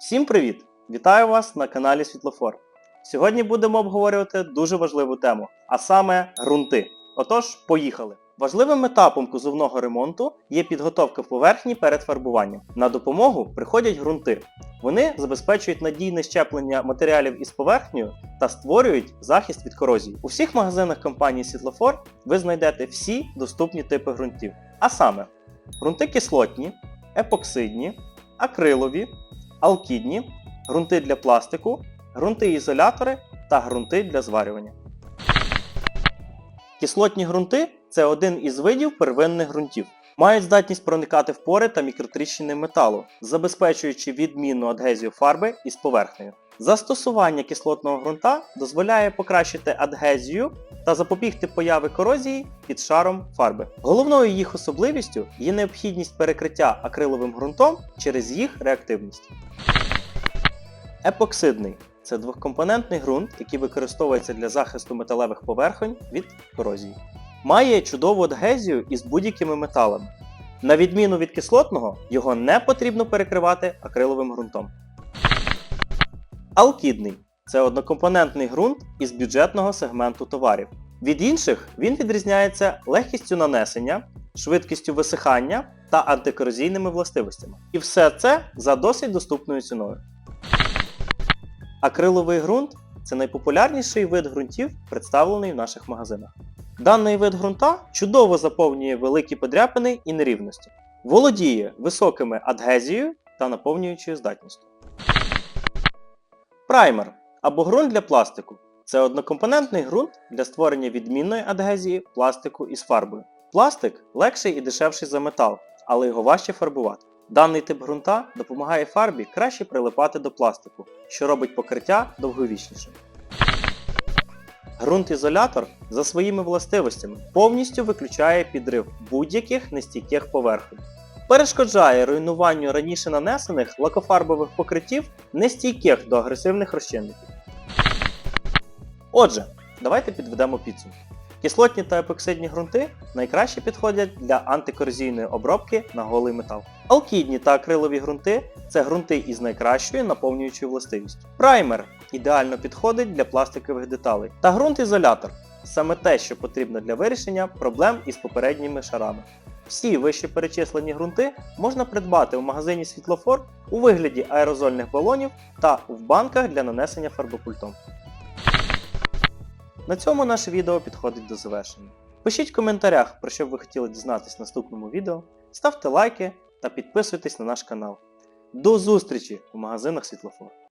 Всім привіт! Вітаю вас на каналі Світлофор. Сьогодні будемо обговорювати дуже важливу тему, а саме ґрунти. Отож, поїхали! Важливим етапом кузовного ремонту є підготовка поверхні перед фарбуванням. На допомогу приходять ґрунти. Вони забезпечують надійне щеплення матеріалів із поверхнею та створюють захист від корозії. У всіх магазинах компанії Світлофор ви знайдете всі доступні типи ґрунтів. А саме ґрунти кислотні, епоксидні, акрилові, алкідні, ґрунти для пластику, ґрунти-ізолятори та ґрунти для зварювання. Кислотні ґрунти це один із видів первинних ґрунтів. Мають здатність проникати в пори та мікротріщини металу, забезпечуючи відмінну адгезію фарби із поверхнею. Застосування кислотного ґрунта дозволяє покращити адгезію та запобігти появи корозії під шаром фарби. Головною їх особливістю є необхідність перекриття акриловим ґрунтом через їх реактивність. Епоксидний це двохкомпонентний ґрунт, який використовується для захисту металевих поверхонь від корозії. Має чудову адгезію із будь-якими металами. На відміну від кислотного, його не потрібно перекривати акриловим ґрунтом. Алкідний це однокомпонентний ґрунт із бюджетного сегменту товарів. Від інших він відрізняється легкістю нанесення, швидкістю висихання та антикорозійними властивостями. І все це за досить доступною ціною. Акриловий ґрунт це найпопулярніший вид ґрунтів, представлений в наших магазинах. Даний вид ґрунта чудово заповнює великі подряпини і нерівності, володіє високими адгезією та наповнюючою здатністю. Праймер або ґрунт для пластику це однокомпонентний ґрунт для створення відмінної адгезії пластику із фарбою. Пластик легший і дешевший за метал, але його важче фарбувати. Даний тип ґрунта допомагає фарбі краще прилипати до пластику, що робить покриття довговічнішим. Ґрунт-ізолятор за своїми властивостями повністю виключає підрив будь-яких нестійких поверхонь. Перешкоджає руйнуванню раніше нанесених лакофарбових покриттів нестійких до агресивних розчинників. Отже, давайте підведемо підсумки. Кислотні та епоксидні ґрунти найкраще підходять для антикорозійної обробки на голий метал. Алкідні та акрилові ґрунти це ґрунти із найкращою наповнюючою властивістю. Праймер ідеально підходить для пластикових деталей. Та ґрунт-ізолятор саме те, що потрібно для вирішення проблем із попередніми шарами. Всі вище перечислені ґрунти можна придбати у магазині Світлофор у вигляді аерозольних балонів та в банках для нанесення фарбопультом. На цьому наше відео підходить до завершення. Пишіть в коментарях, про що б ви хотіли дізнатись в наступному відео, ставте лайки та підписуйтесь на наш канал. До зустрічі у магазинах Світлофор.